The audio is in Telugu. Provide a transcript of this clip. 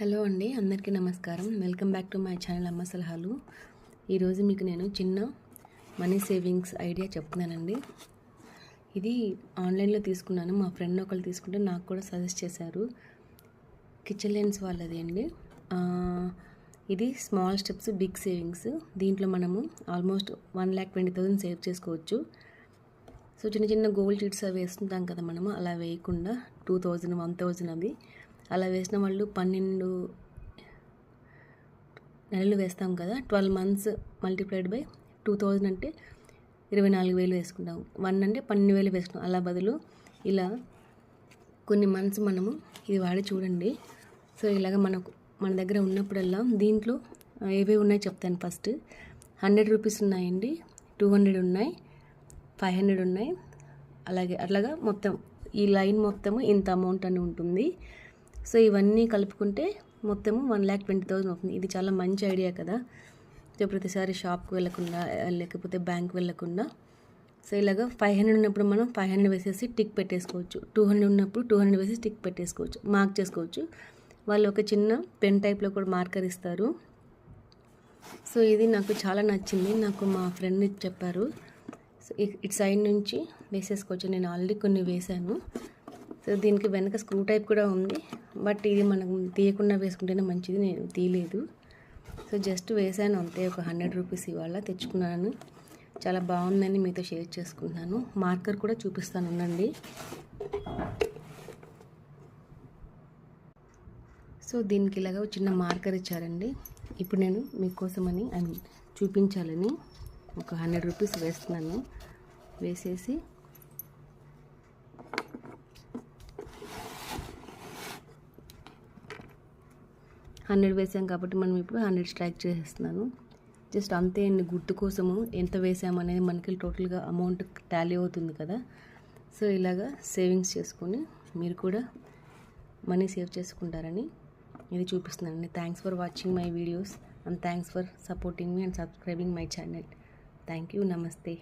హలో అండి అందరికీ నమస్కారం. Welcome back to my channel అమ్మ సలహాలు. ఈరోజు మీకు నేను చిన్న మనీ సేవింగ్స్ ఐడియా చెప్తున్నానండి. ఇది ఆన్లైన్లో తీసుకున్నాను. మా ఫ్రెండ్ ఒకళ్ళు తీసుకుంటే నాకు కూడా సజెస్ట్ చేశారు. కిచెన్ లెన్స్ వాళ్ళది అండి. ఇది స్మాల్ స్టెప్స్ బిగ్ సేవింగ్స్. దీంట్లో మనము almost one lakh twenty thousand save చేసుకోవచ్చు. సో చిన్న చిన్న గోల్డ్ చిట్స్ అవి వేస్తుంటాం కదా మనము. అలా వేయకుండా టూ థౌజండ్ వన్ థౌజండ్ అవి అలా వేసిన వాళ్ళు పన్నెండు నెలలు వేస్తాం కదా twelve months multiplied by two thousand అంటే ఇరవై నాలుగు వేలు వేసుకుంటాం. వన్ అంటే పన్నెండు వేలు వేసుకుంటాం. అలా బదులు ఇలా కొన్ని మంత్స్ మనము ఇది వాడి చూడండి. సో ఇలాగ మనకు మన దగ్గర ఉన్నప్పుడల్లా దీంట్లో ఏవే ఉన్నాయి చెప్తాను ఫస్ట్. హండ్రెడ్ రూపీస్ ఉన్నాయండి టూ హండ్రెడ్ ఉన్నాయి ఫైవ్ హండ్రెడ్ ఉన్నాయి. అలాగే అట్లాగా మొత్తం ఈ లైన్ మొత్తము ఇంత అమౌంట్ అని ఉంటుంది. సో ఇవన్నీ కలుపుకుంటే మొత్తము వన్ ల్యాక్ ట్వంటీ థౌసండ్ అవుతుంది. ఇది చాలా మంచి ఐడియా కదా. సో ప్రతిసారి షాప్కి వెళ్ళకుండా లేకపోతే బ్యాంక్ వెళ్ళకుండా సో ఇలాగ ఫైవ్ హండ్రెడ్ ఉన్నప్పుడు మనం ఫైవ్ హండ్రెడ్ వేసేసి టిక్ పెట్టేసుకోవచ్చు. టూ హండ్రెడ్ ఉన్నప్పుడు టూ హండ్రెడ్ వేసి టిక్ పెట్టేసుకోవచ్చు మార్క్ చేసుకోవచ్చు. వాళ్ళు ఒక చిన్న పెన్ టైప్లో కూడా మార్కర్ ఇస్తారు. సో ఇది నాకు చాలా నచ్చింది. నాకు మా ఫ్రెండ్ చెప్పారు. సో ఇట్ ఇటు సైడ్ నుంచి వేసేసుకోవచ్చు. నేను ఆల్రెడీ కొన్ని వేశాను సో దీనికి వెనక స్క్రూ టైప్ కూడా ఉంది. బట్ ఇది మనం తీయకుండా వేసుకుంటేనే మంచిది. నేను తీయలేదు. సో జస్ట్ వేసాను అంతే. ఒక హండ్రెడ్ రూపీస్ ఇవాళ తెచ్చుకున్నాను. చాలా బాగుందని మీతో షేర్ చేసుకుంటున్నాను. మార్కర్ కూడా చూపిస్తాను. ఉండండి. సో దీనికి ఇలాగ చిన్న మార్కర్ ఇచ్చారండి. ఇప్పుడు నేను మీకోసమని ఐ మీన్ చూపించాలని ఒక హండ్రెడ్ రూపీస్ వేస్తున్నాను. వేసేసి హండ్రెడ్ వేసాం కాబట్టి మనం ఇప్పుడు హండ్రెడ్ స్ట్రైక్ చేసేస్తున్నాను. జస్ట్ అంతే అండి గుర్తు కోసము ఎంత వేసామనేది మనకి టోటల్గా అమౌంట్ టాలీ అవుతుంది కదా. సో ఇలాగా సేవింగ్స్ చేసుకొని మీరు కూడా మనీ సేవ్ చేసుకుంటారని ఇది చూపిస్తున్నానండి thanks for watching my videos and thanks for supporting me and subscribing my channel thank you నమస్తే